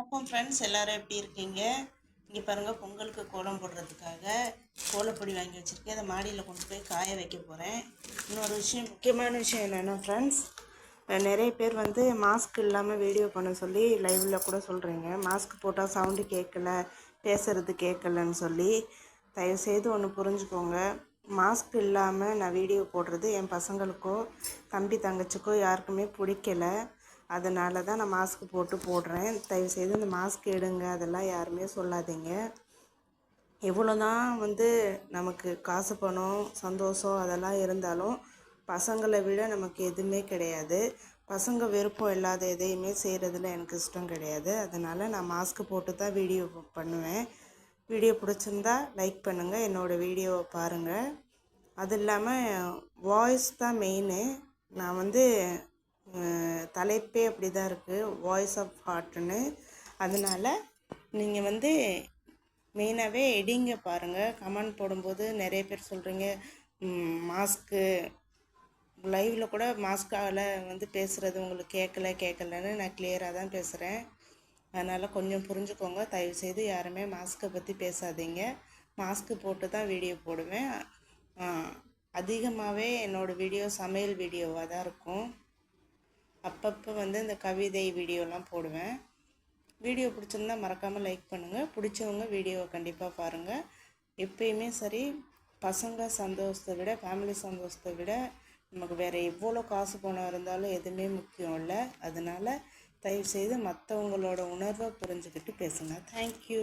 வணக்கம் ஃப்ரெண்ட்ஸ் எல்லாரும் எப்படி இருக்கீங்க? இங்கே பாருங்கள் பொங்கலுக்கு கோலம் போடுறதுக்காக கோலப்பொடி வாங்கி வச்சுருக்கேன். அதை மாடியில் கொண்டு போய் காய வைக்க போகிறேன் இன்னொரு விஷயம் முக்கியமான விஷயம் என்னென்னா ஃப்ரெண்ட்ஸ் நிறைய பேர் வந்து மாஸ்க் இல்லாமல் வீடியோ பண்ண சொல்லி லைவில் கூட சொல்கிறீங்க மாஸ்க் போட்டால் சவுண்டு கேட்கல பேசுகிறது கேட்கலன்னு சொல்லி. தயவுசெய்து ஒன்று புரிஞ்சுக்கோங்க. மாஸ்க் இல்லாமல் நான் வீடியோ போடுறது என் பசங்களுக்கோ தம்பி தங்கச்சிக்கோ யாருக்குமே பிடிக்கல. அதனால தான் நான் மாஸ்க் போட்டு போடுறேன். தயவுசெய்து இந்த மாஸ்க் எடுங்க. அதெல்லாம் யாருமே சொல்லாதீங்க. எவ்வளோ தான் வந்து நமக்கு காசு பணம் சந்தோஷம் அதெல்லாம் இருந்தாலும் பசங்களை விட நமக்கு எதுவுமே கிடையாது. பசங்க விருப்பம் இல்லாத எதையுமே செய்கிறதுல எனக்கு இஷ்டம் கிடையாது. அதனால் நான் மாஸ்க் போட்டு தான் வீடியோ பண்ணுவேன். வீடியோ பிடிச்சிருந்தா லைக் பண்ணுங்கள் என்னோடய வீடியோவை பாருங்கள் அது இல்லாமல் வாய்ஸ் தான் மெயினு நான் வந்து தலைப்பே அப்படி தான் இருக்குது வாய்ஸ் ஆஃப் ஹார்ட்னு அதனால் நீங்கள் வந்து மெயினாகவே எடிங்க பாருங்கள் கமெண்ட் போடும்போது நிறைய பேர் சொல்கிறீங்க மாஸ்க்கு லைவில் கூட மாஸ்க்கால் வந்து பேசுகிறது உங்களுக்கு கேட்கல கேட்கலன்னு நான் கிளியராக தான் பேசுகிறேன் அதனால் கொஞ்சம் புரிஞ்சுக்கோங்க. தயவுசெய்து யாருமே மாஸ்க்கை பற்றி பேசாதீங்க. மாஸ்க்கு போட்டு தான் வீடியோ போடுவேன். அதிகமாகவே என்னோடய வீடியோ சமையல் வீடியோவாக தான் இருக்கும். அப்பப்போ வந்து இந்த கவிதை வீடியோலாம் போடுவேன். வீடியோ பிடிச்சிருந்தா மறக்காமல் லைக் பண்ணுங்கள் பிடிச்சவங்க வீடியோவை கண்டிப்பாக பாருங்கள் எப்பயுமே சரி பசங்க சந்தோஷத்தை விட ஃபேமிலி சந்தோஷத்தை விட நமக்கு வேறு எவ்வளோ காசு பணம் இருந்தாலும் எதுவுமே முக்கியம் இல்லை. அதனால் தயவுசெய்து மற்றவங்களோட உணர்வை புரிஞ்சுக்கிட்டு பேசுங்க. தேங்க்யூ